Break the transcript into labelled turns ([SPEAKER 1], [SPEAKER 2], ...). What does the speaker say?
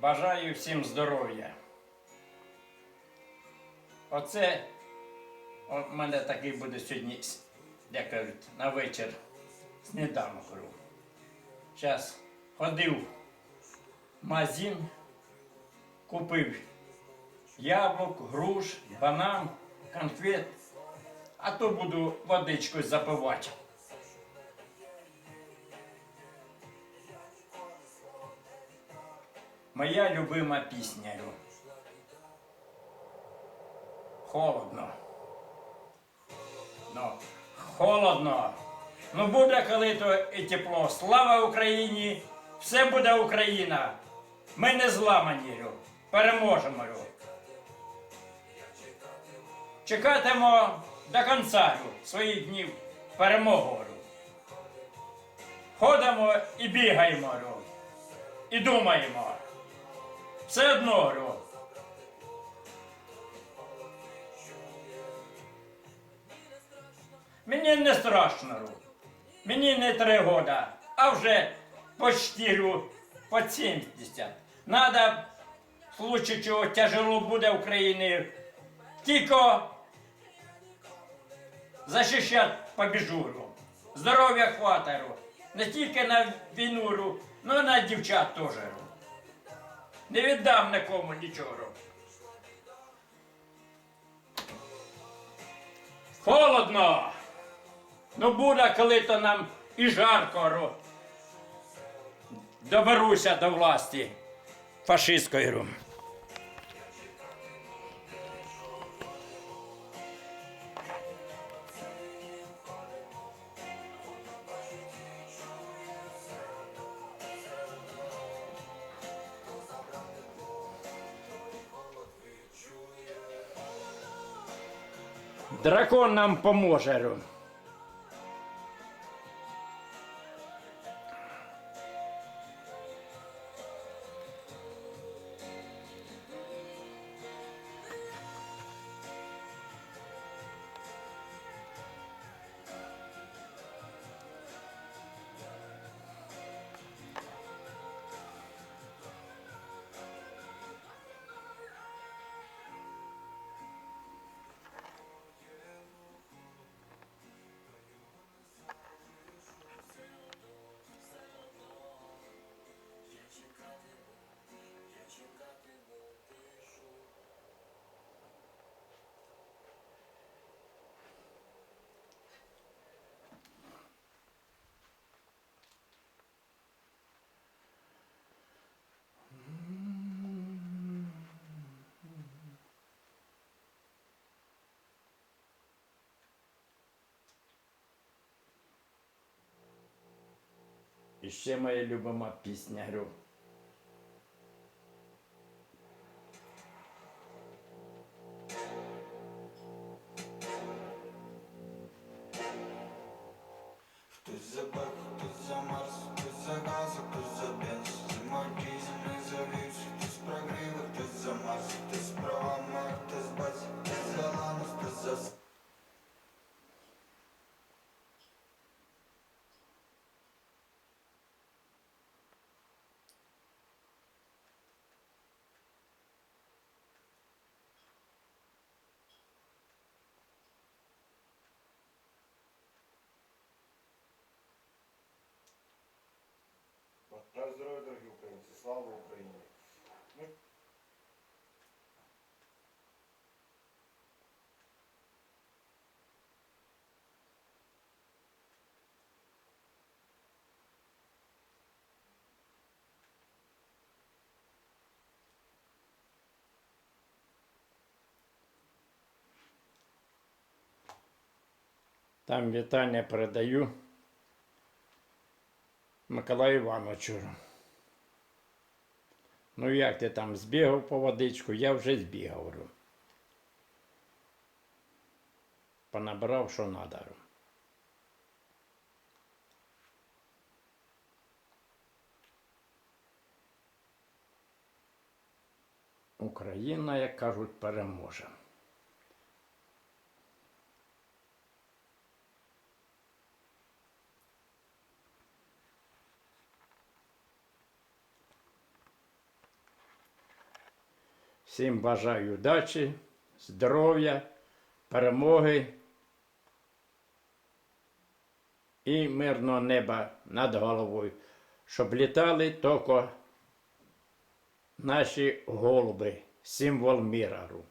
[SPEAKER 1] Бажаю всім здоров'я. Оце в мене такий буде сьогодні, як кажуть, на вечір сніданок. Зараз ходив в магазин, купив яблук, груш, банан, конфет, а то буду водичкою запивати. Моя любима пісня. Холодно. Ну, холодно. Ну буде коли то і тепло. Слава Україні! Все буде Україна. Ми не зламані. Переможемо. Чекатимо до кінця своїх днів перемогу. Ходимо і бігаємо. І думаємо. Все одно говорю. Мені не страшно. говорю. Мені не три года, а вже почти говорю, по 70. Надо, в случае чого тяжело буде Україні, тільки захищати побіжу. говорю. Здоров'я хватає. Не тільки на війну, говорю, ну на дівчат теж. говорю. Не віддам нікому нічого. Холодно. Ну буде, коли то нам і жарко. Доберуся до власті фашистської. Дракон нам поможе. І ще моя любима пісня. Говорю.
[SPEAKER 2] На здоров'я, дорогі українці, слава Україні!
[SPEAKER 1] Там вітання передаю Миколаю Івановичу. Ну як ти там збігав по водичку? Я вже збігав. говорю. Понабрав, що надо. Україна, як кажуть, переможе. Всім бажаю удачі, здоров'я, перемоги і мирного неба над головою, щоб літали тільки наші голуби, символ міру.